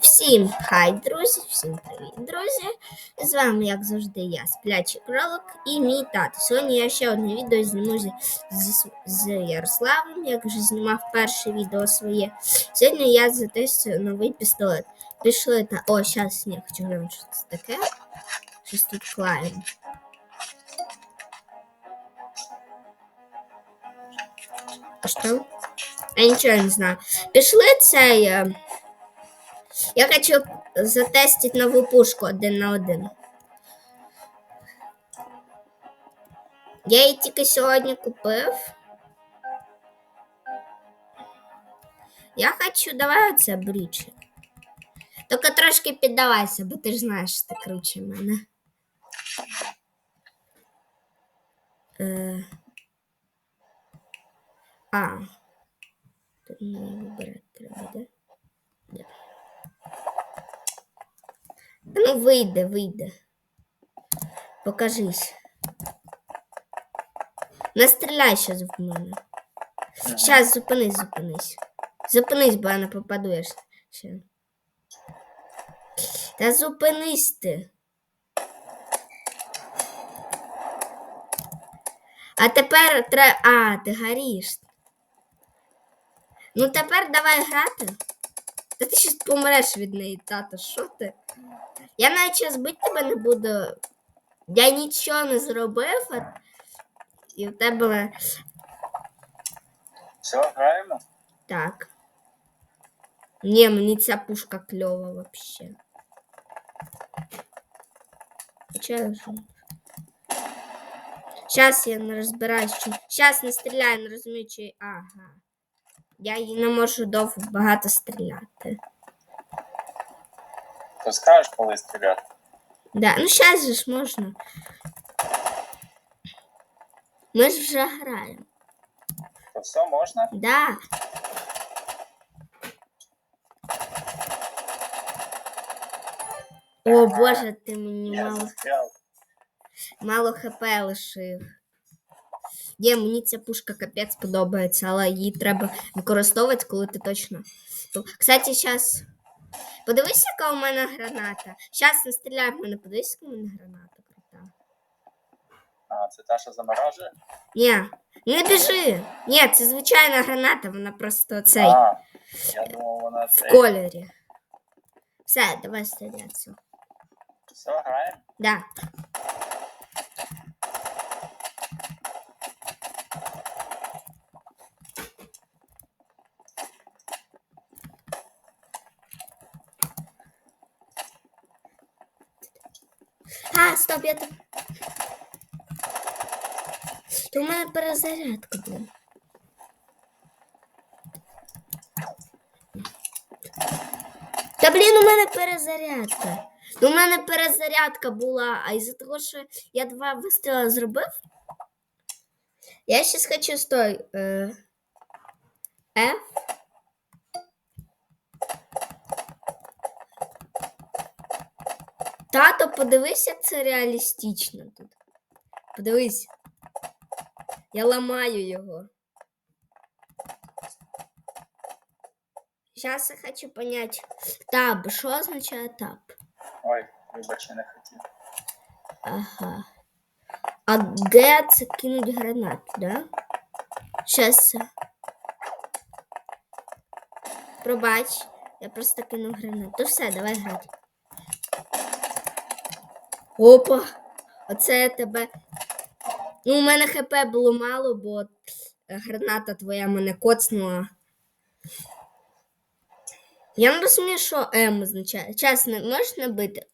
Всім хай, друзі, всім привіт, друзі. З вами, як завжди, я, Сплячий кролик і мій тато. Сьогодні я ще одне відео зніму з, з, з Ярославом, як вже знімав перше відео своє. Сьогодні я затестую новий пістолет. Пішли та. О, зараз я хочу глянути, що це таке. Щось тут клаємо. А що? Я нічого не знаю. Пішли цей. Я хочу затестити нову пушку один на один. Я її тільки сьогодні купив. Я хочу, давай оце бріч. Тільки трошки піддавайся, бо ти ж знаєш, що ти круче мене. Е... А. Тут не вибирати треба? Да. Ну, вийде, вийде. Покажись. Не стріляй щас в мене. Щас, зупинись, зупинись. Зупинись, бо я не попаду ще. Та зупинись ти. А тепер треба. А, ти горіш. Ну тепер давай грати. Та ти щас помреш від неї, тато, що ти? Я навіть зараз бити тебе не буду. Я нічого не зробив, а... і в тебе Все, граємо? так. Ні, мені ця пушка кльова вообще. Хоча я вже... Зараз я не розбираюсь, чи... Зараз не стріляю, не розумію, чи... Ага. Я її не можу довго багато стріляти. То скажеш, коли стріляти? Да, ну сейчас же ж можна. Ми ж вже граємо. То все можна? Да. О, Боже, ти мені Я мало, застрял. мало хп лишив. Є, мені ця пушка капець подобається, але її треба використовувати, коли ти точно. Кстати, зараз. Подивись, яка у мене граната. Зараз не стріляй в мене, подивись, яка у мене граната крута. А, це та, що заморажує? Ні, не біжи. Ні, це звичайна граната, вона просто цей А, я думав, вона в це. кольорі. Все, давай стрілятися. Все, граємо? Да. А, стоп, я тут. У мене перезарядка була. Та блін, у мене перезарядка. У мене перезарядка була, а із-за того, що я два вистріли зробив. Я ще хочу стой. Е, Тато, подивись, як це реалістично тут. Подивись. Я ламаю його. Сейчас я хочу понять. Таб, що означає таб? Ой, вибач, я не хотів. Ага. А Г це кинуть гранату, да? Щас. Пробач. Я просто кинув гранату. Ну все, давай грати. Опа! Оце я тебе. Ну, у мене ХП було мало, бо е, граната твоя мене коцнула. Я не розумію, що М означає. Чесно, можеш набити?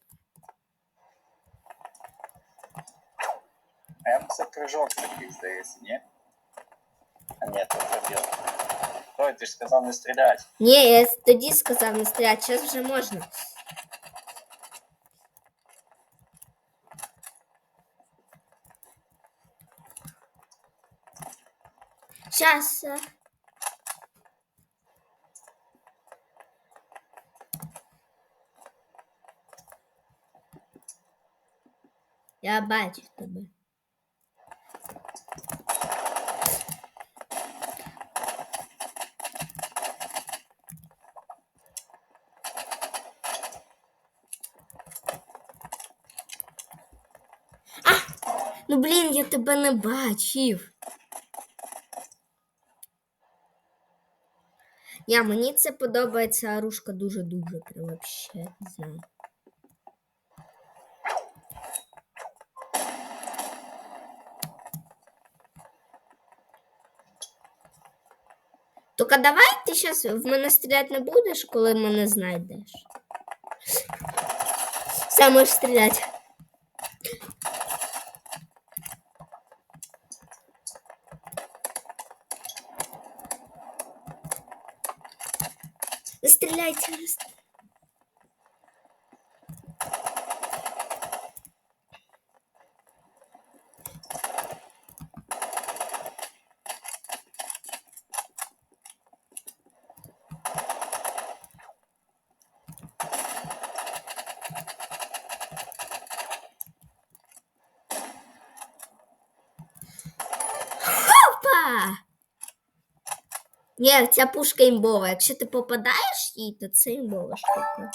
М це кружок такий, здається, ні? А ні, то пробіл. Ой, ти ж сказав не стріляти. Ні, я тоді сказав не стріляти, зараз вже можна. Сейчас. Я бачу тебе. А! Ну блін, я тебе не бачив. Я, мені це подобається оружка дуже-дуже прям вообще, знаю. Только давай ти зараз в мене стріляти не будеш, коли мене знайдеш. Сам можеш стріляти. Стріляйте. Опа! Ні, ця пушка імбова. Якщо ти попадаєш їй, то це імбова штука.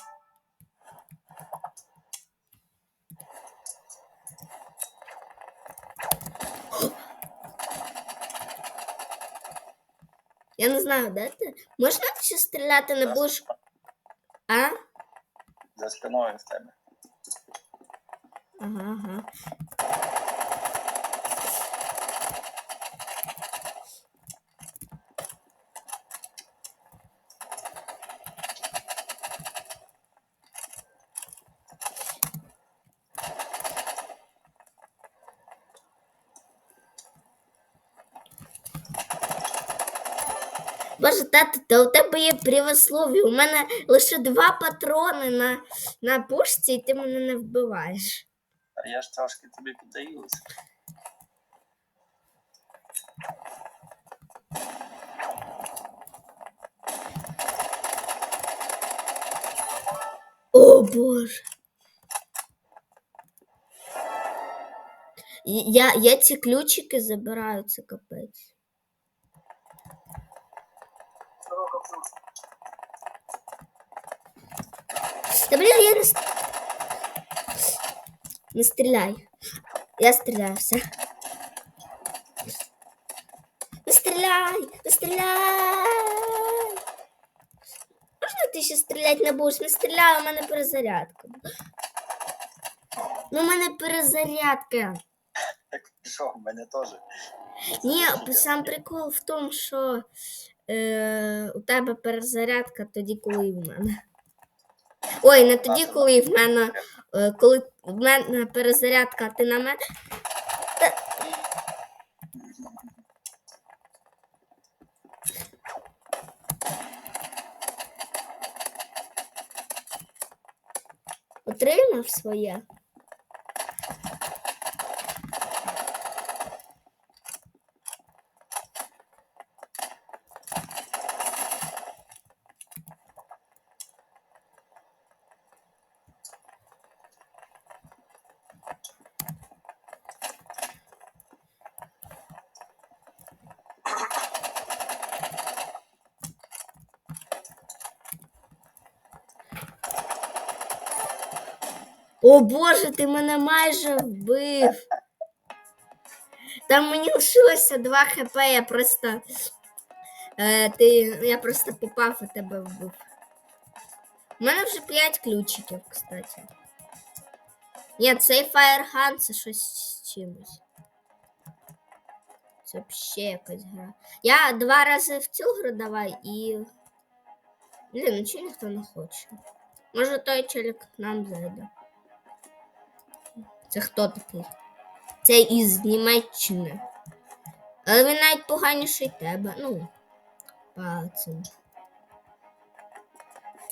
Я не знаю, де ти? Можна ще стріляти не будеш? А? За спиною в тебе. Ага, ага. Тато, та у тебе є привослов'я. У мене лише два патрони на, на пушці, і ти мене не вбиваєш. А я ж трошки тобі піддаюсь. О боже. Я, я ці ключики забираю, це капець. Та блін, я не, ст- стріляй. Я стріляю все. Не стріляй! Не стріляй! Можна ти ще стріляти не будеш? Не стріляй, у мене перезарядка. Ну, у мене перезарядка. Так що, в мене теж. Ні, сам прикол в тому, що е, у тебе перезарядка тоді, коли і в мене. Ой, не тоді, коли в мене. Е, коли в мене перезарядка, ти на мене. Отримав своє. О Боже, ти мене майже вбив. Там мені лишилося 2 хп, я просто. Е, ти, я просто попав і тебе вбив. У мене вже 5 ключиків, кстати. Ні, цей Firehunt це щось з чимось. Це взагалі якась гра. Я два рази в цю гру давай і. Блін, ну чого ніхто не хоче. Може той челік к нам зайде. Це хто такий? Це із Німеччини. Але він навіть поганіший тебе. Ну, цим.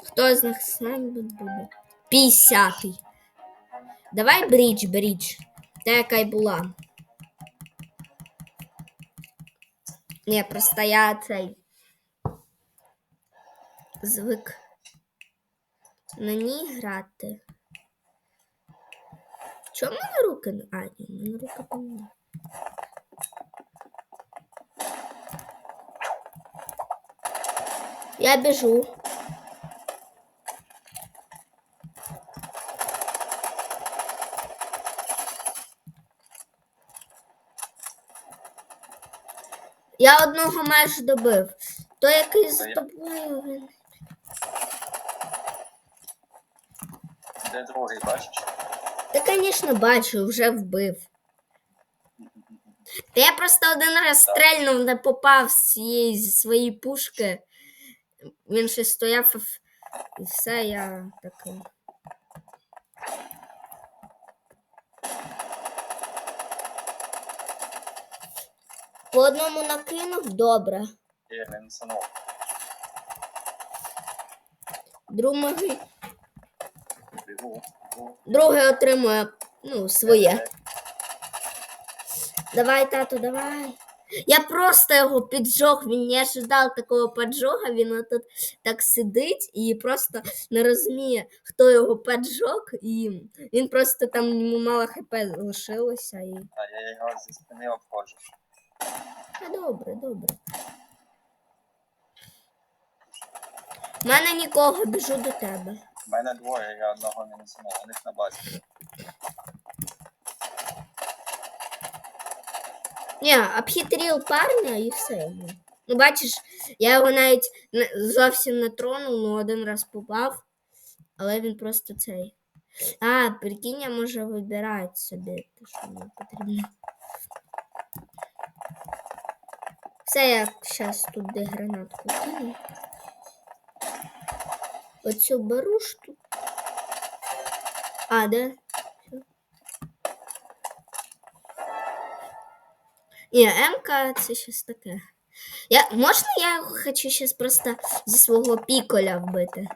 Хто з них нами буде? П'ятдесятий. Давай брідж, брідж. Та яка й була. Ні, просто я цей. Звик на ній грати. Чому мене руки не... А, ні, на руки поміняв. Я біжу. Я одного майже добив. То який з тобою він. Де другий бачиш? Та, звісно, бачу, вже вбив. Та я просто один раз стрельнув, не попав з цієї зі своєї пушки. Він ще стояв і все, я такий. По одному накинув, добре. Другий, Бігу. Другий отримує ну, своє. Давай, тату, давай. Я просто його піджог, він не ожидав такого поджога, він отут так сидить і просто не розуміє, хто його поджог, і він просто там йому мало хп лишилося. І... А я його зі спини обходжу. Та добре, добре. У мене нікого, біжу до тебе. У мене двоє, я одного не насунув, у них на базі. Ні, обхитрив парня і все. Ну, бачиш, я його навіть зовсім не тронув, ну один раз попав, але він просто цей. А, прикинь, я можу вибирати собі, те, що мені потрібно. Все, я зараз тут де гранатку кину. Оцю беру штуку. А, де? Ні, МК це щось таке. Я, можна я його хочу зараз просто зі свого піколя вбити?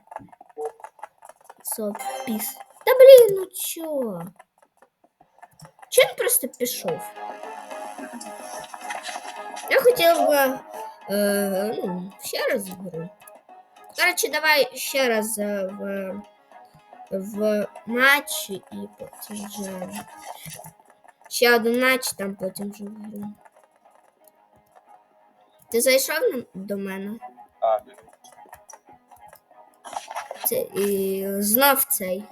Сопіс. Та блін, ну чо? Чо він просто пішов? Я хотів би е, ну, ще раз в гру. Коротше, давай ще раз е, в, в матчі і потім вже. Ще один матч, там потім вже гру. Ти зайшов на- до мене? А, бігу. Це, і знов цей.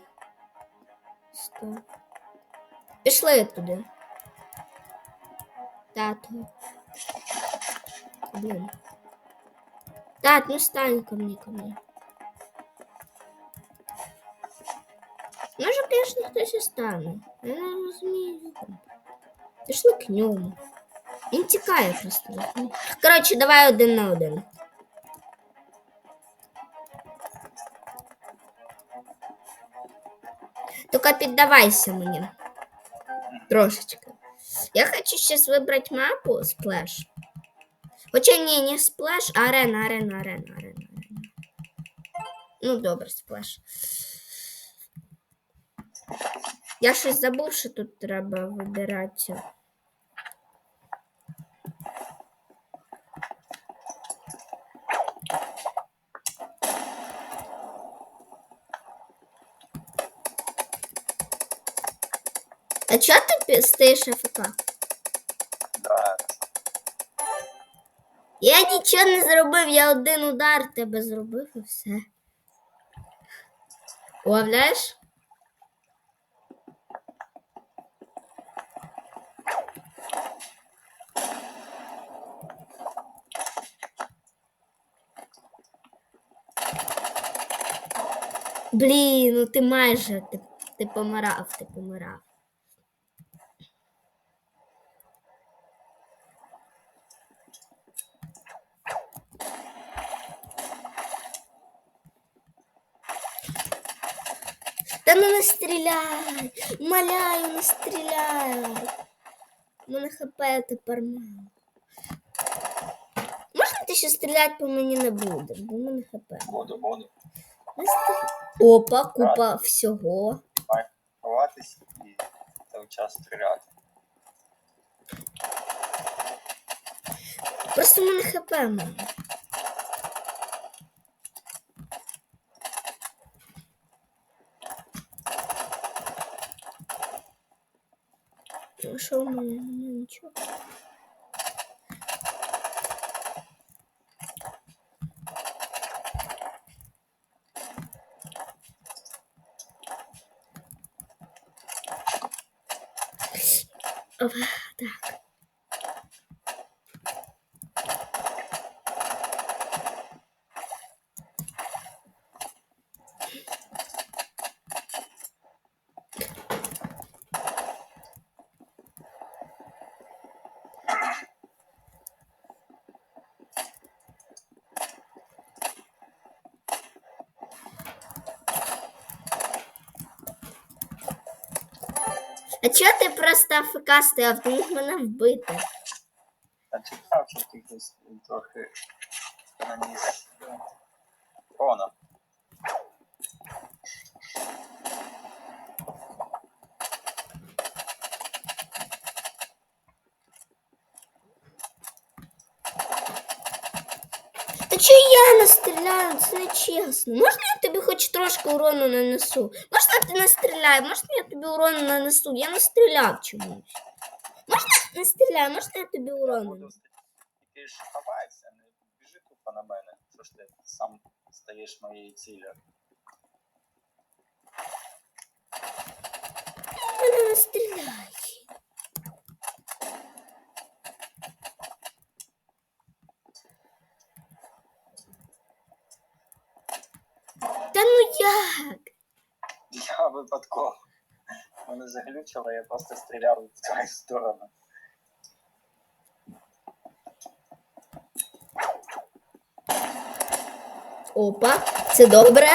Стоп. Пішли туди. Тату. Блін. Тат, ну стань ко мне, ко мне. Може, конечно, хтось і стане. Я не розумію. Пішли к ньому. Він тікає просто. Коротше, давай один на один. Только піддавайся мені. Трошечки. Я хочу сейчас выбрать мапу сплэш. Хоча ні, не сплэш, а арена, арена, арена, арена, арена. Ну, добре, сплэш. Я щось забув, що тут треба вибирати. А чого ти стоїш АФК? Я нічого не зробив, я один удар тебе зробив і все. Уявляєш? Блін, ну ти майже ти, ти помирав, ти помирав. Та ну не стріляй! Умоляю, не стріляй! У мене хп тепер мало. Можна ти ще стріляти по мені не буде, бо в мене хп. Буду, буду. Не стріляй. Опа, купа всього. Ховатись і цей час стріляти. Просто в мене хп мало. Ну, що в мене? Ну, нічого. Опа, так. А чого ти просто АФК стояв? Ти міг мене вбити. А чекав, що ти якось трохи наніс е, урона. Та чого я не стріляю? Це не чесно. Можна я тобі хоч трошки урону нанесу? Можна ти не стріляй, можна я тобі урону нанесу? Я не стріляв чомусь. Можна не стріляй, можна я тобі урону Буду нанесу? ст- Ти ж ховайся, не біжи тупо на мене. Що ж ти сам стаєш моєю ціллю? Мене не стріляй. Та ну як? Випадково. Мене заглючило, я просто стріляв в твою сторону. Опа, це добре.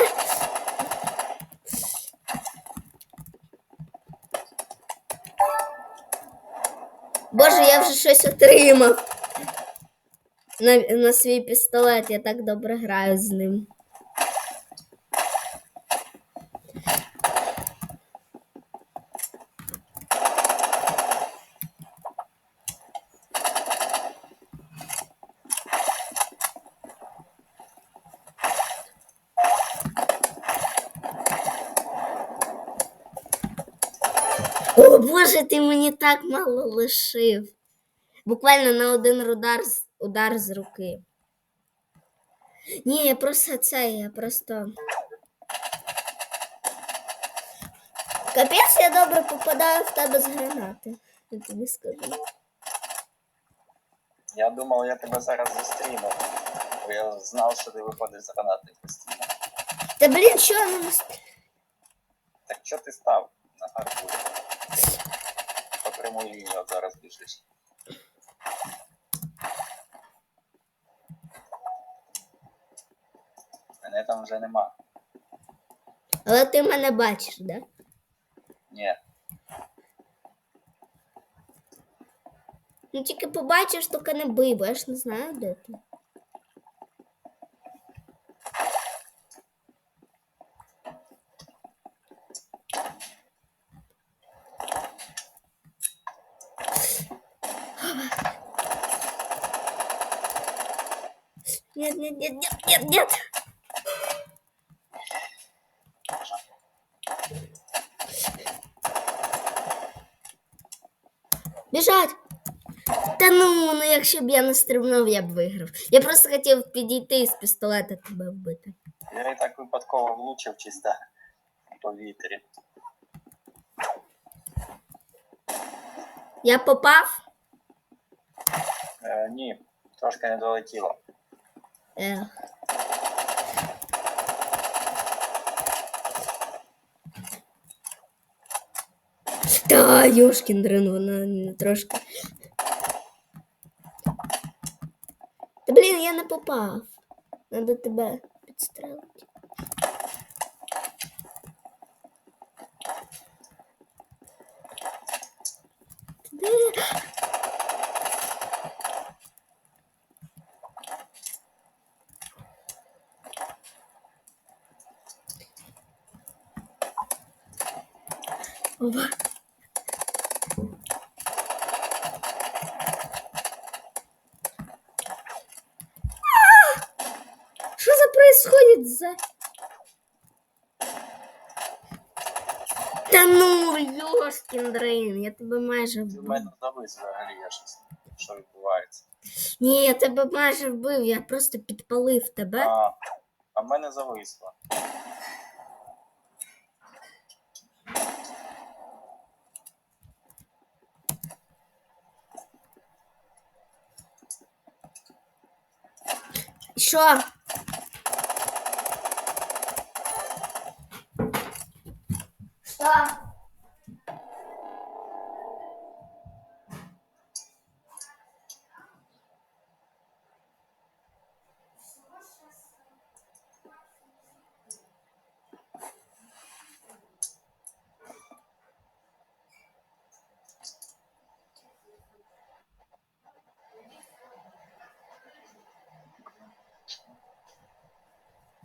Боже, я вже щось отримав. На, на свій пістолет я так добре граю з ним. О, Боже, ти мені так мало лишив. Буквально на один удар, удар з руки. Ні, я просто це, я просто. Капець, я добре попадаю в тебе з гранати. Я тобі скажу. Я думав, я тебе зараз зустріну. Бо я знав, що ти виходиш з гранати постійно. Та блін, що я не? Так що ти став на арку? От зараз біжиш. Мене там вже нема. Але ти мене бачиш, да? Ні. Ну тільки побачиш, тільки не бий, бо я ж не знаю, де ти. нет, нет, нет. Біжать! Та ну, ну якщо б я не стрибнув, я б виграв. Я просто хотів підійти і з пістолета тебе вбити. Я і так випадково влучив чисто в повітрі. Я попав? Е, ні, трошки не долетіло. Ех. Та, Йошкін дрин, вона не трошки. Та блін, я не попав. Надо тебе підстрелити. Ти Йошкін дрейн, я тебе майже Ти в мене завис взагалі, я щось. Що відбувається? Ні, я тебе майже вбив, я просто підпалив тебе. А, а в мене зависло. Що? Що?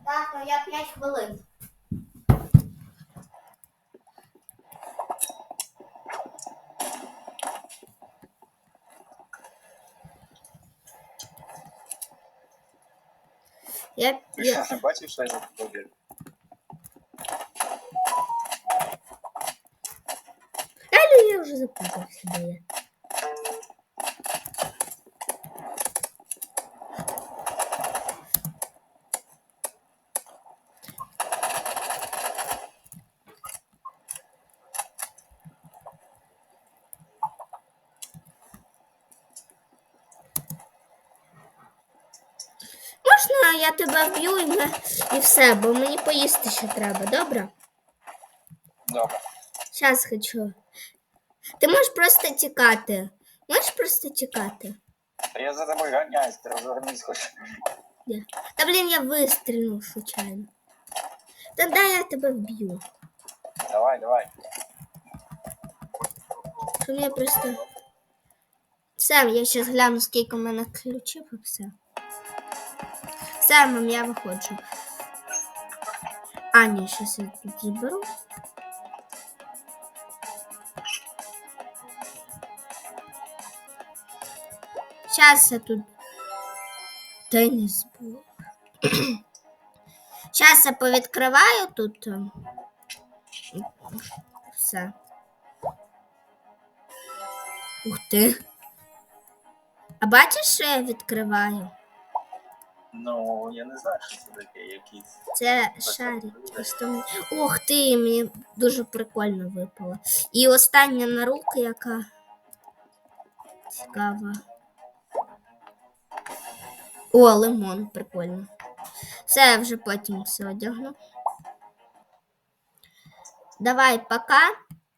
Так, ну я 5 хвилин. Я, Ти я, що, не бачив, що я тобою? Реально я вже запутався, де я. Я тебе вб'ю і, ми- і все, бо мені поїсти ще треба, добре? Добре. Зараз хочу. Ти можеш просто тікати. Можеш просто тікати. Та я за тобою ганяюсь, ти розвернись хоч. Де? Та блін, я вистрілив случайно. Та дай я тебе вб'ю. Давай, давай. Що мені просто. Все, я зараз гляну, скільки у мене ключів і все. Мам, я виходжу. А, ні, щас я тут заберу. Сейчас я тут. Не збув. Зараз я повідкриваю тут. е, Все. Ух ти. А бачиш, що я відкриваю? Ну, я не знаю, що це таке, якісь. Це шарик. Просто... мені- Ух ти, мені дуже прикольно випало. І остання на руки, яка цікава. О, лимон, прикольно. Все, я вже потім все одягну. Давай, пока.